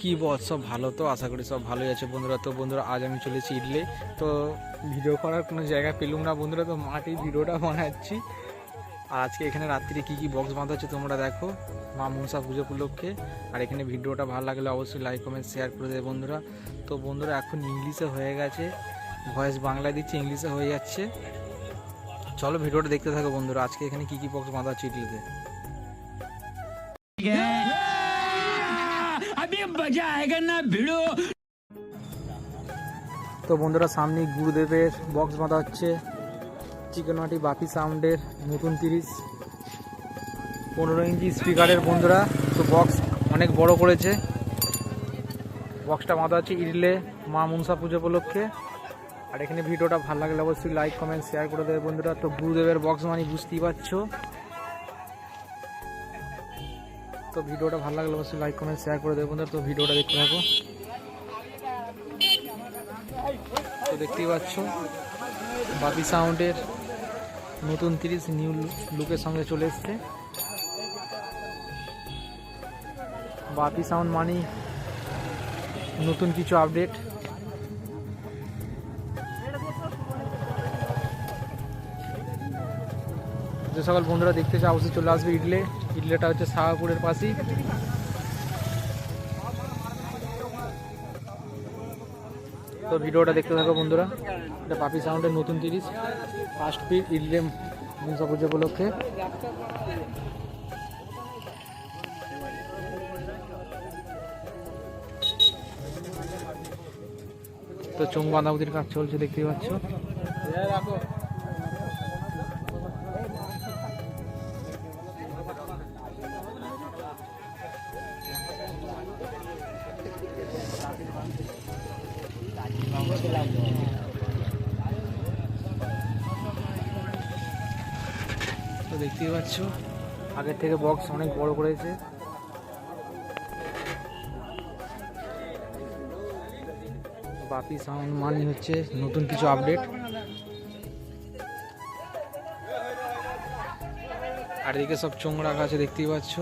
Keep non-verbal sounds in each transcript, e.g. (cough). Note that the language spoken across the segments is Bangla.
কি বল, সব ভালো তো? আশা করি সব ভালোই আছে বন্ধুরা। তো বন্ধুরা, আজ আমি চলেছি ইডলে। তো ভিডিও করার কোনো জায়গা পেলুম না বন্ধুরা, তো মাঠে ভিডিওটা (laughs) বানাচ্ছি। আর আজকে এখানে রাত্রিরে কি কি বক্স বাঁধা হচ্ছে তোমরা দেখো। মা মনসা পুজো উপলক্ষে। আর এখানে ভিডিওটা ভালো লাগলে অবশ্যই লাইক কমেন্ট শেয়ার করে দেবে বন্ধুরা। তো বন্ধুরা, এখন ইংলিশে হয়ে গেছে। ভয়েস বাংলায় দিচ্ছে, ইংলিশে হয়ে যাচ্ছে। চলো ভিডিওটা দেখতে থাকো বন্ধুরা। আজকে এখানে কি কি বক্স বাঁধা হচ্ছে ইডলিতে? তো বন্ধুরা, সামনে গুরুদেবের বক্স বাঁধা হচ্ছে। চিকনমাটি বাপি সাউন্ডের নতুন তিরিশ পনেরো ইঞ্চি স্পিকারের বন্ধুরা, তো বক্স অনেক বড় করেছে। বক্সটা বাঁধা হচ্ছে ইডলে মা মনসা পুজো উপলক্ষে। আর এখানে ভিডিওটা ভালো লাগলে অবশ্যই লাইক কমেন্ট শেয়ার করে দেবে বন্ধুরা। তো গুরুদেবের বক্স মানে বুঝতেই পারছ। তো ভিডিওটা ভালো লাগলে অবশ্যই লাইক কমেন্ট শেয়ার করে দেবে তো ভিডিওটা দেখতে থাকো। তো দেখতেই পাচ্ছ, বাপি সাউন্ডের নতুন তিরিশ নিউ লুকের সঙ্গে চলে এসছে। বাপি সাউন্ড মানি নতুন কিছু আপডেট যে সকল বন্ধুরা দেখতে চাও, অবশ্যই চলে আসবে ইডলে। ইডলেটা হচ্ছে শাহপুরের পাশেই। তো ভিডিওটা দেখতে থাকো বন্ধুরা। এটা পাপি সাউন্ডের নতুন তিরিশ। ফার্স্ট পিক ইডলে মনসা পুজো উপলক্ষে। তো চোখ বাঁধাবুদির কাজ চলছে, দেখতেই পাচ্ছ। তো আগের থেকে বক্স অনেক বড় করেছে। বাপি সাউন্ড মানে হচ্ছে নতুন কিছু আপডেট আর এদিকে সব চোং রাখা আছে দেখতেই পাচ্ছ।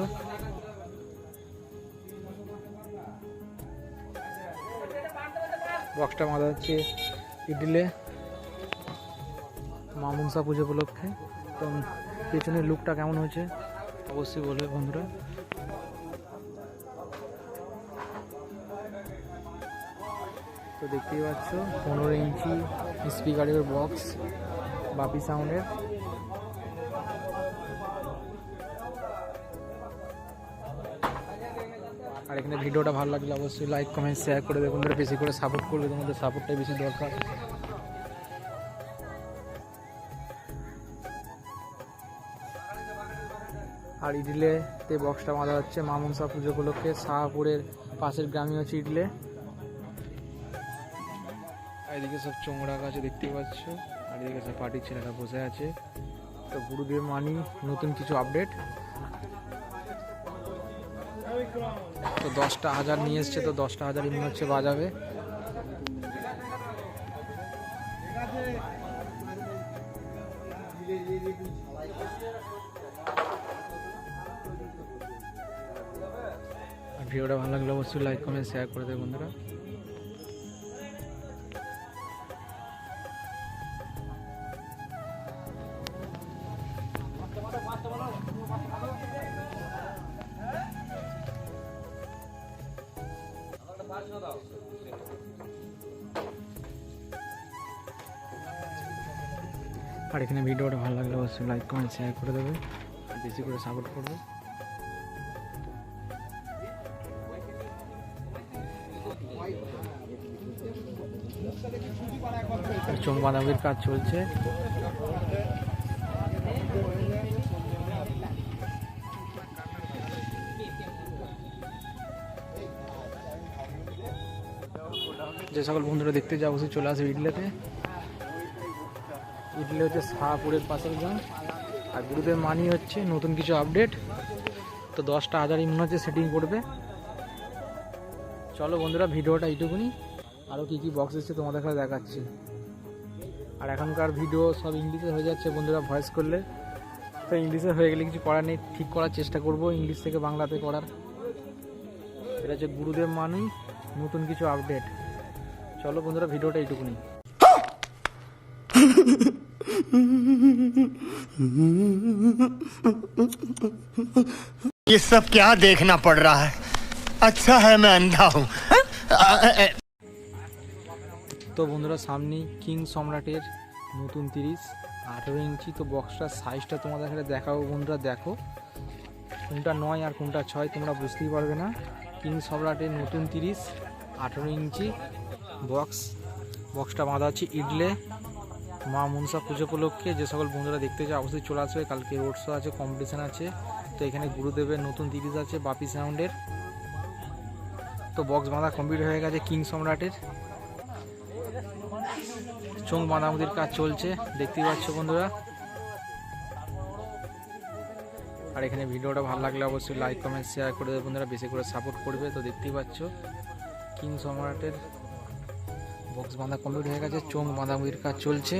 বক্সটা মাথা হচ্ছে ইডলে। মা মনসা পুজো উপলক্ষে। তো পেছনের লুকটা কেমন হয়েছে? অবশ্যই বলবে বন্ধুরা। তো দেখতেই পাচ্ছ, পনেরো ইঞ্চি স্পিকারের বক্স বাপি সাউন্ডের আর এখানে ভিডিওটা ভালো লাগলে অবশ্যই লাইক কমেন্ট শেয়ার করে দেবে বন্ধুরা। বেশি করে সাপোর্ট করবে তোমাদের সাপোর্টটাই বেশি দরকার। আর ইডলেতে বক্সটা বাঁধা হচ্ছে মা মনসা পুজো উপলক্ষে। শাহপুরের পাশের গ্রামই হচ্ছে ইডলে এদিকে সব চোংড়া গাছে দেখতেই পাচ্ছ আর এদিকে সব পার্টির ছেলেরা বসে আছে। তো গুরুদেব মানি নতুন কিছু আপডেট তো দশটা হাজার নিয়ে এসছে তো দশটা হাজার মনে হচ্ছে বাজাবে। ভিডিওটা ভালো লাগলে অবশ্যই লাইক কমেন্ট শেয়ার করে দেবে বন্ধুরা। আর এখানে ভিডিওটা ভালো লাগলে অবশ্যই লাইক কমেন্ট শেয়ার করে দেবে বেশি করে সাপোর্ট করবে চোখ কাজ চলছে। যে সকল বন্ধুরা দেখতে যাও, অবশ্যই চলে আসবে ইডলেতে। ইডলে হচ্ছে শাহপুরের পাশের গ্রাম। আর গুরুদেব মানি হচ্ছে নতুন কিছু আপডেট তো দশটা হাজারই মনে হচ্ছে সেটিং করবে। চলো বন্ধুরা ভিডিওটা এইটুকুনি আরও কী কী বক্স এসছে তোমাদের কাছে দেখাচ্ছি আর এখনকার ভিডিও সব ইংলিশে হয়ে যাচ্ছে বন্ধুরা ভয়েস করলে তো ইংলিশে হয়ে গেলে কিছু করার নেই ঠিক করার চেষ্টা করব ইংলিশ থেকে বাংলাতে করার এটা হচ্ছে গুরুদেব মানি নতুন কিছু আপডেট চলো বন্ধুরা ভিডিওটা এইটুকুনি ये सब क्या देखना पड़ रहा है अच्छा है मैं अंधा हूँ তো বন্ধুরা সামনেই কিং সম্রাটের নতুন তিরিশ আঠেরো ইঞ্চি তো বক্সটার সাইজটা তোমাদের কাছে দেখাবো বন্ধুরা দেখো কোনটা নয় আর কোনটা ছয় তোমরা বুঝতেই পারবে না কিং সম্রাটের নতুন তিরিশ আঠেরো ইঞ্চি বক্স বক্সটা বাঁধা আছে ইডলে মা মনসা পুজো উপলক্ষে যে সকল বন্ধুরা দেখতে চায় অবশ্যই চলে আসবে কালকে রোড শো আছে কম্পিটিশান আছে তো এখানে গুরুদেবের নতুন তিরিশ আছে বাপি সাউন্ডের তো বক্স বাঁধা কমপ্লিট হয়ে গেছে কিং সম্রাটের। চোখ বাঁধামুদির কাজ চলছে, দেখতেই পাচ্ছ বন্ধুরা। আর এখানে ভিডিওটা ভালো লাগলে অবশ্যই লাইক কমেন্ট শেয়ার করে দেবে বন্ধুরা, বেশি করে সাপোর্ট করবে, তো দেখতেই পাচ্ছ। কিং সম্রাটের বক্স বাঁধা কমপ্লিট হয়ে গেছে চোখ বাঁধামুদির কাজ চলছে।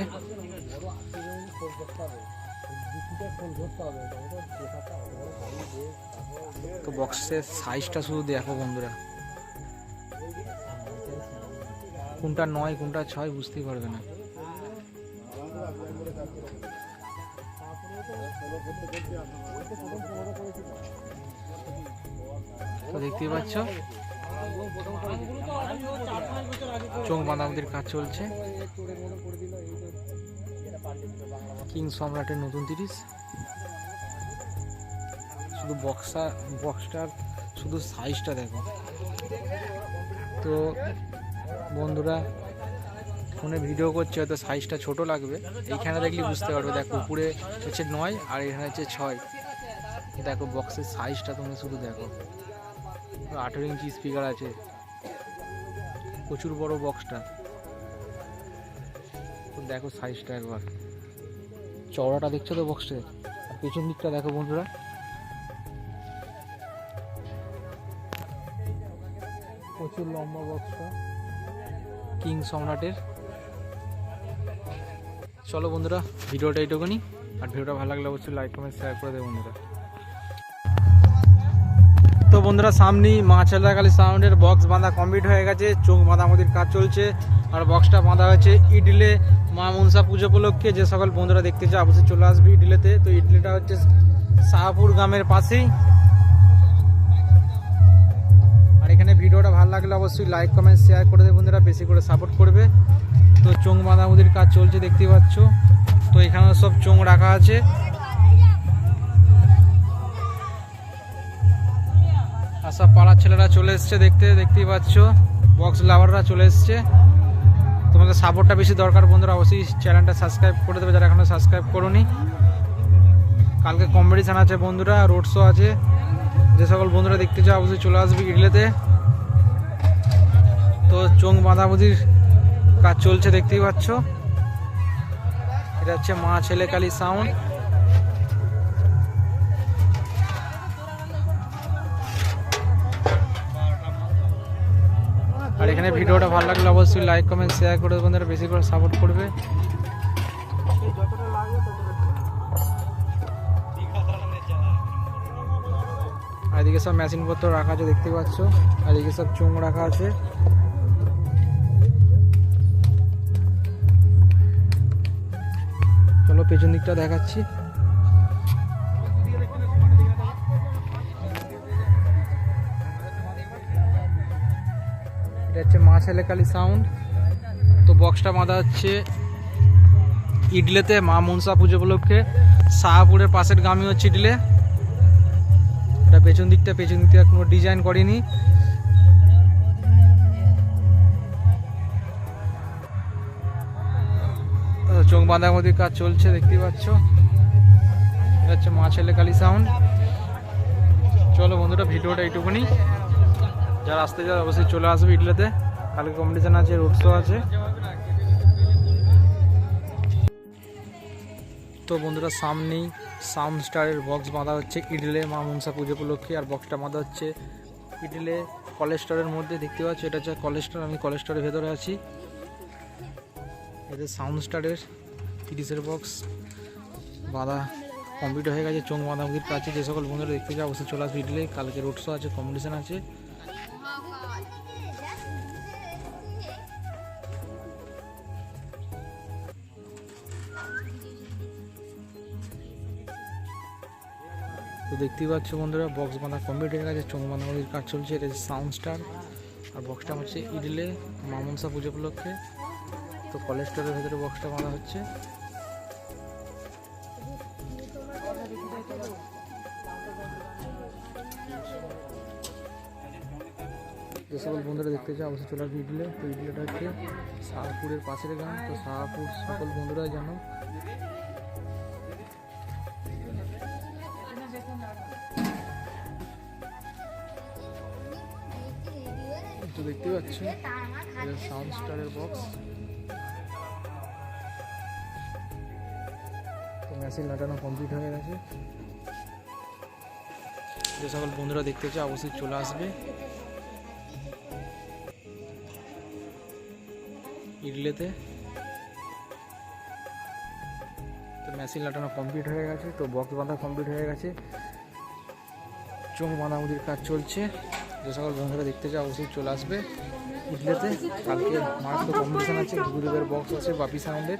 তো বক্সের সাইজটা শুধু দেখো বন্ধুরা। কোনটা নয়, কোনটা ছয় বুঝতেই পারবে না। তো দেখতেই পাচ্ছ? চোখ বাঁধামুদির কাজ চলছে। কিং সম্রাটের নতুন তিরিশ। শুধু বক্সা বক্সটার শুধু সাইজটা দেখো। তো বন্ধুরা, ফোনে ভিডিও করছে, হয়তো সাইজটা ছোট লাগবে। এইখানে দেখলে বুঝতে পারবে, দেখো, উপরে হচ্ছে নয় আর এখানে হচ্ছে ছয়। দেখো বক্সের সাইজটা তুমি শুধু দেখো। আঠেরো ইঞ্চি স্পিকার আছে। প্রচুর বড় বক্সটা দেখো সাইজটা একবার। চওড়াটা দেখছ তো বক্সের পেছন দিকটা দেখো বন্ধুরা। প্রচুর লম্বা বক্সটা কিং সম্রাটের। চলো বন্ধুরা, ভিডিওটা এইটুকুনি। আর ভিডিওটা ভালো লাগলে অবশ্যই লাইক কমেন্ট শেয়ার করে দেবে বন্ধুরা। তো বন্ধুরা, সামনেই মা ছেলাকালী সাউন্ডের বক্স বাঁধা কমপ্লিট হয়ে গেছে। চোখ বাঁধামতির কাজ চলছে। আর বক্সটা বাঁধা হয়েছে ইডলে মা মনসা পুজো উপলক্ষে যে সকল বন্ধুরা দেখতে চায়, অবশ্যই চলে আসবে ইডলেতে। তো ইডলিটা হচ্ছে শাহপুর গ্রামের পাশেই। এখানে ভিডিওটা ভালো লাগলে অবশ্যই লাইক কমেন্ট শেয়ার করে দেবে বন্ধুরা, বেশি করে সাপোর্ট করবে। তো চোখ বাঁধামুদির কাজ চলছে দেখতেই পাচ্ছ। তো এখানে সব চোং রাখা আছে। আর সব পাড়ার ছেলেরা চলে এসছে দেখতে, দেখতেই পাচ্ছ। বক্স লাভাররা চলে এসছে। তোমাদের সাপোর্টটা বেশি দরকার বন্ধুরা, অবশ্যই চ্যানেলটা সাবস্ক্রাইব করে দেবে, যারা এখনও সাবস্ক্রাইব করোনি। কালকে কম্পিটিশান আছে বন্ধুরা রোড শো আছে। যে সকল বন্ধুরা দেখতে চাও, অবশ্যই চলে আসবে ইডলেতে তো চোখ বাঁধাবুদির কাজ চলছে, দেখতেই পাচ্ছ। এটা হচ্ছে মা ছেলে কালী সাউন্ড আর এখানে ভিডিওটা ভালো লাগলে অবশ্যই লাইক কমেন্ট শেয়ার করে বন্ধুরা, বেশি করে সাপোর্ট করবে। আর এদিকে সব মেশিনপত্র রাখা আছে, দেখতে পাচ্ছ। আর এদিকে সব চোঙ রাখা আছে। পেছন দিকটা দেখাচ্ছি। এটা হচ্ছে মা ছেলেকালী সাউন্ড তো বক্সটা বাঁধা হচ্ছে ইডলেতে মা মনসা পুজো উপলক্ষে। শাহপুরের পাশের গ্রামই হচ্ছে ইডলে। এটা পেছন দিকটা পেছন দিকটা কোনো ডিজাইন করেনি। চোখ বাঁধামতির কাজ চলছে দেখতেই পাচ্ছ? হচ্ছে মা ছেলে কালী সাউন্ড চলো বন্ধুরা, ভিডিওটা এইটুকুনি। যারা আসতে চায় অবশ্যই চলে আসবে ইডলেতে। কালকে কম্পিটিশন আছে রোড শো আছে। তো বন্ধুরা, সামনেই সাউন্ড স্টারের বক্স বাঁধা হচ্ছে ইডলে মা মনসা পুজো উপলক্ষে আর বক্সটা বাঁধা হচ্ছে ইডলে কলেজ স্টোরের মধ্যে দেখতে পাচ্ছি, এটা হচ্ছে কলেজ স্টোর আমি কলেজ স্টোরের ভেতরে আছি। এদের সাউন্ড স্টারের তিরিশের বক্স, বাঁধা কমপ্লিট হয়ে গেছে, চোখ বাঁধামুদির কাছে যে সকল বন্ধুরা দেখতে চায় অবশ্যই চলে আসবে ইডলে। কালকে রোড শো আছে কম্পিটিশন আছে। তো দেখতেই পাচ্ছ বন্ধুরা বক্স বাঁধা কমপ্লিট হয়ে গেছে, চোখ বাঁধাবাঁধির কাজ চলছে। এটা সাউন্ড স্টার, আর বক্সটা হচ্ছে ইডলে, মামনসা পুজো উপলক্ষে। তো কলেজ স্টোরের ভেতরে বক্সটা বাঁধা হচ্ছে। যে সকল বন্ধুরা দেখতে চাও অবশ্যই চলে আসবে ইডলে তো ইডলেটা হচ্ছে শাহপুরের পাশের গ্রাম। তো শাহপুর সকল বন্ধুরা জানো। তো দেখতে পাচ্ছ সাউন্ড স্টারের বক্স মেশিন লাগানো কমপ্লিট হয়ে গেছে। যে সকল বন্ধুরা দেখতে চাও, অবশ্যই চলে আসবে। ইডলেতে। তো মেশিন লাটানো কমপ্লিট হয়ে গেছে, তো বক্স বাঁধা কমপ্লিট হয়ে গেছে। চোখ বাঁধামুদির কাজ চলছে। যে সকল বন্ধুরা দেখতে চাও, অবশ্যই চলে আসবে। ইডলেতে, কালকে মারাত্মক কম্পিটিশন আছে গুরুদের বক্স আছে, বাপি সাউন্ডের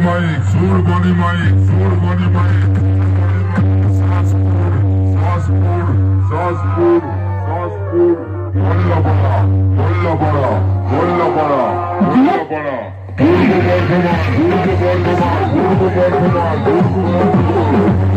body mic, full body mic, full body mic. Saspur, Saspur, Saspur, Saspur. Bolla bara, bolla bara, bolla bara, bolla bara. Durgu Bardhaman, Durgu Bardhaman, Durgu Bardhaman, Durgu Bardhaman.